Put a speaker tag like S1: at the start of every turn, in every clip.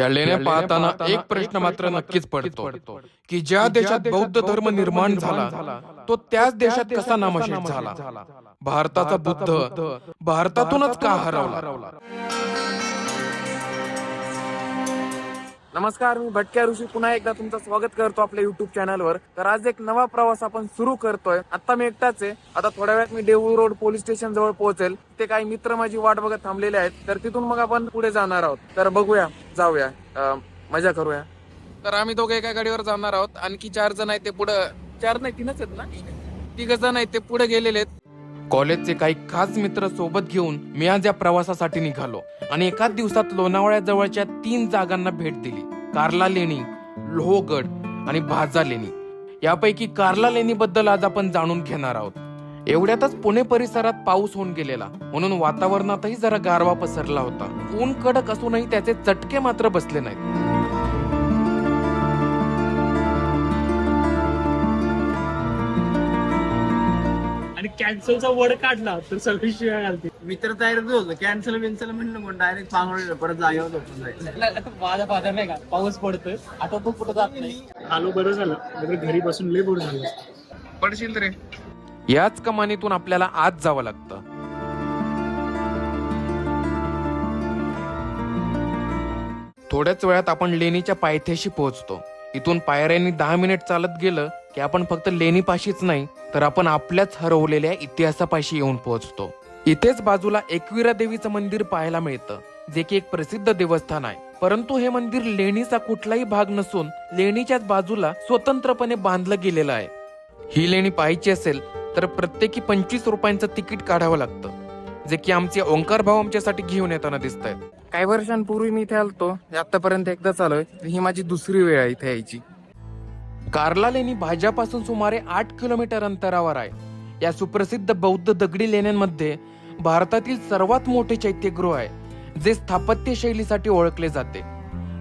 S1: या लेण्या पाहताना एक प्रश्न मात्र नक्कीच पडतो की ज्या देशात बौद्ध धर्म निर्माण झाला तो त्याच देशात कसा नामशेष झाला? भारताचा बुद्ध भारतातूनच का हरवला?
S2: नमस्कार मी भटक्या ऋषी. पुन्हा एकदा तुमचं स्वागत करतो आपल्या युट्यूब चॅनलवर तर आज एक नवा प्रवास आपण सुरू करतोय. आता मी एकटाच आहे. आता थोड्या वेळात मी देऊळ रोड पोलीस स्टेशन जवळ पोहोचेल. ते काही मित्र माझी वाट बघत थांबलेले आहेत. तर तिथून मग आपण पुढे जाणार आहोत. तर बघूया जाऊया. अं, मजा करूया. तर आम्ही दोघे एका गाडीवर जाणार आहोत. आणखी चार जण आहेत ते पुढे चार नाही तीनच आहेत ना? तिघ जण आहेत ते पुढे गेलेले आहेत.
S1: कॉलेजचे काही खास मित्र सोबत घेऊन मी आज या प्रवासासाठी निघालो आणि एकाच दिवसात लोणावळ्याजवळच्या तीन जागांना भेट दिली. कार्ला लेणी लोहगड आणि भाजा लेणी. यापैकी कार्ला लेणी बद्दल आज आपण जाणून घेणार आहोत. एवढ्यातच पुणे परिसरात पाऊस होऊन गेलेला. म्हणून वातावरणातही जरा गारवा पसरला होता. ऊन कडक असूनही त्याचे चटके मात्र बसले नाहीत.
S3: कॅन्सलचा वड काढला तर सगळी शिवाय घालते.
S4: मी तर तयारीच होतो कॅन्सल बिन्सल म्हणलं पण डायरेक्ट पांगवलेलं परत जागेवर झोपून जायचं.
S3: माझा फादर नाही का? पाऊस पडतोय आता तो कुठं जात नाही. आलो बरं झालं. नाहीतर घरी बसून लय बोर झालं. असतं.
S2: पडशील रे.
S1: याच कमानीतून आपल्याला आज जावं लागतं. थोड्याच वेळात आपण लेणीच्या पायथ्याशी पोहोचतो. इथून पायऱ्यांनी दहा मिनिट चालत गेलं की आपण फक्त लेणीपाशीच नाही तर आपण आपल्याच हरवलेल्या इतिहासापाशी येऊन पोहोचतो. इथेच बाजूला एकविरा देवीचं मंदिर पाहायला मिळतं जे की एक प्रसिद्ध देवस्थान आहे. परंतु हे मंदिर लेणीचा कुठलाही भाग नसून लेणीच्याच बाजूला स्वतंत्रपणे बांधलं गेलेलं आहे. ही लेणी पाहायची असेल तर प्रत्येकी पंचवीस रुपयांचं तिकीट काढावं लागतं जे की आमचे ओंकार भाऊ आमच्यासाठी घेऊन येताना दिसत आहेत
S2: काही वर्षांपूर्वी मी इथे आलतो. आतापर्यंत एकदा चालूय ही माझी दुसरी वेळ आहे इथे यायची.
S1: कार्ला लेणी भाज्यापासून सुमारे आठ किलोमीटर अंतरावर आहे. या सुप्रसिद्ध बौद्ध दगडी लेण्यांमध्ये भारतातील सर्वात मोठे चैत्यगृह आहे जे स्थापत्य शैलीसाठी ओळखले जाते.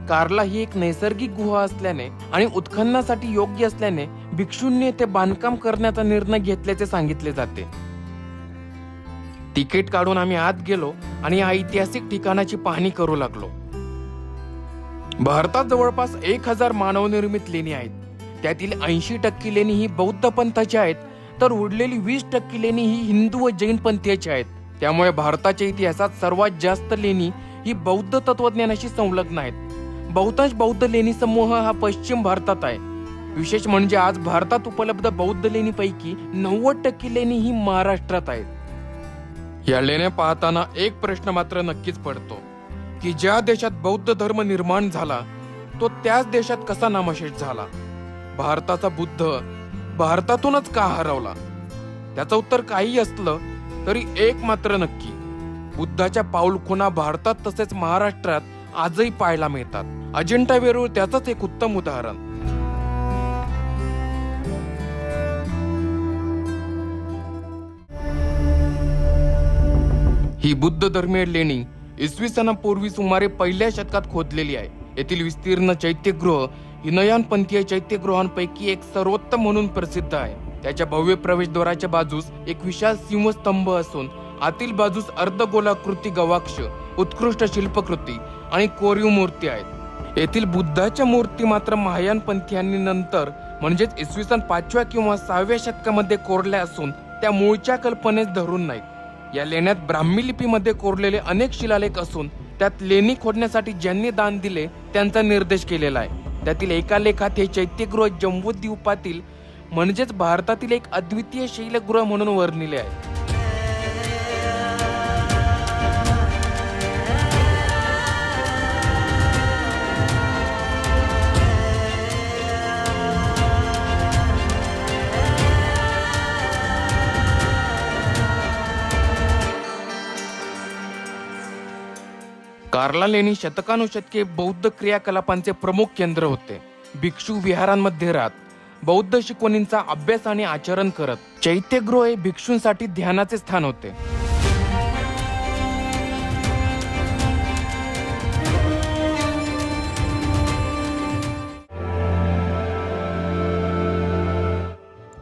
S1: कार्ला ही एक नैसर्गिक गुहा असल्याने आणि उत्खननासाठी योग्य असल्याने भिक्षूंनी येथे बांधकाम करण्याचा निर्णय घेतल्याचे सांगितले जाते. तिकीट काढून आम्ही आत गेलो. आणि या ऐतिहासिक ठिकाणाची पाहणी करू लागलो. भारतात जवळपास एक हजार मानवनिर्मित लेणी आहेत. त्यातील ऐंशी टक्के लेणी ही बौद्ध पंथाची आहेत तर उरलेली वीस टक्के लेणी ही हिंदू व जैन पंथीयाची आहेत. त्यामुळे भारताच्या इतिहासात सर्वात जास्त लेणी ही बौद्ध तत्वज्ञानाशी संलग्न आहेत. बहुतांश बौद्ध लेणी समूह हा पश्चिम भारतात आहे. विशेष म्हणजे आज भारतात उपलब्ध बौद्ध लेणीपैकी नव्वद टक्के लेणी ही महाराष्ट्रात आहेत. या लेण्या पाहताना एक प्रश्न मात्र नक्कीच पडतो की ज्या देशात बौद्ध धर्म निर्माण झाला तो त्याच देशात कसा नामशेष झाला? भारताचा बुद्ध भारतातूनच का हरवला? त्याचं उत्तर काही असलं तरी एक मात्र नक्की बुद्धाच्या पाऊलखुणा भारतात तसेच महाराष्ट्रात आजही पाहायला मिळतात. अजिंठा वेरूळ त्याचंच एक उत्तम उदाहरण. ही बुद्ध धर्मीय लेणी इसवी सनापूर्वी सुमारे पहिल्या शतकात खोदलेली आहे. येथील विस्तीर्ण चैत्यगृह हिनयान पंथीय चैत्यगृहांपैकी एक सर्वोत्तम म्हणून प्रसिद्ध आहे. त्याच्या भव्य प्रवेशद्वाराच्या बाजूस एक विशाल सिंहस्तंभ असून आतील बाजूस अर्धगोलाकृती गवाक्ष उत्कृष्ट शिल्पकृती आणि कोरीव मूर्ती आहेत. येथील बुद्धाच्या मूर्ती मात्र महायान पंथीयांनी नंतर म्हणजेच इसवी सन पाचव्या किंवा सहाव्या शतकामध्ये कोरल्या असून त्या मूळच्या कल्पनेस धरून नाहीत. या लेण्यात ब्राह्मी लिपीमध्ये कोरलेले अनेक शिलालेख असून त्यात लेणी खोदण्यासाठी ज्यांनी दान दिले त्यांचा निर्देश केलेला आहे. त्यातील एका लेखात हे चैत्यगृह जम्बूद्वीपातील म्हणजेच भारतातील एक अद्वितीय शैलगृह म्हणून वर्णिले आहे. कार्ला लेणी शतकानुशतके बौद्ध क्रियाकलापांचे प्रमुख केंद्र होते. भिक्षू विहारांमध्ये राहत बौद्ध शिकवणींचा अभ्यास आणि आचरण करत चैत्यगृह हे भिक्षूंसाठी ध्यानाचे स्थान होते.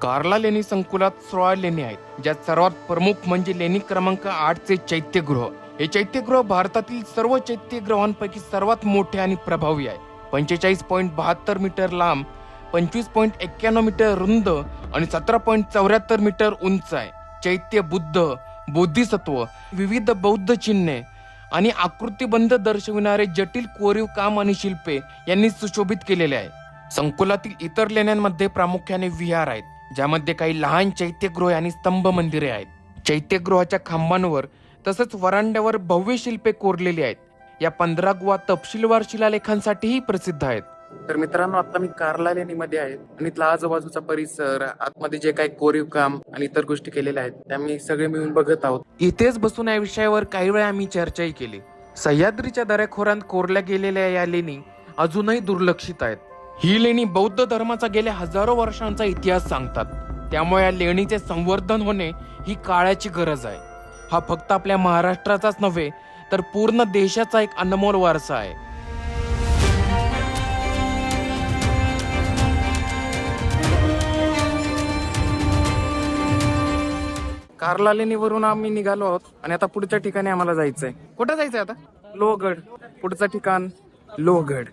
S1: कार्ला लेणी संकुलात सोळा लेणी आहेत ज्यात सर्वात प्रमुख म्हणजे लेणी क्रमांक आठचे चैत्यगृह. हे चैत्यगृह भारतातील सर्व चैत्यगृहांपैकी सर्वात मोठे आणि प्रभावी आहे. पंचेचाळीस पॉईंट बहात्तर मीटर लांब पंचवीस पॉईंट एक्क्याण्णव मीटर रुंद आणि सतरा पॉईंट चौऱ्याहत्तर मीटर उंच आहे. चैत्य बुद्ध बोधिसत्व विविध बौद्ध चिन्हे आणि आकृतीबंध दर्शविणारे जटिल कोरीव काम आणि शिल्पे यांनी सुशोभित केलेले आहे. संकुलातील इतर लेण्यांमध्ये प्रामुख्याने विहार आहेत ज्यामध्ये काही लहान चैत्यगृहे आणि स्तंभ मंदिरे आहेत. चैत्यगृहाच्या खांबांवर तसंच वरांड्यावर भव्य शिल्पे कोरलेली आहेत. या पंधरा गुहा तपशीलवार शिलालेखांसाठीही प्रसिद्ध आहेत.
S2: तर मित्रांनो आता मी कार्ला लेणीमध्ये आहे आणि इथला आजूबाजूचा परिसर आतमध्ये जे काही कोरीव काम आणि इतर गोष्टी केलेल्या आहेत त्या मी सगळे मिळून बघत आहोत.
S1: इथेच बसून या विषयावर काही वेळा आम्ही चर्चाही केली. सह्याद्रीच्या दऱ्याखोऱ्यात कोरल्या गेलेल्या या लेणी अजूनही दुर्लक्षित आहेत. ही लेणी बौद्ध धर्माचा गेल्या हजारो वर्षांचा इतिहास सांगतात. त्यामुळे या लेणीचे संवर्धन होणे ही काळाची गरज आहे. हा फक्त आपल्या महाराष्ट्राचाच नव्हे तर पूर्ण देशाचा एक अनमोल वारसा आहे.
S2: कार्ला लेणीवरून आम्ही निघालो आहोत आणि आता पुढच्या ठिकाणी आम्हाला जायचंय. कुठं जायचंय आता? लोहगड. पुढचं ठिकाण लोहगड.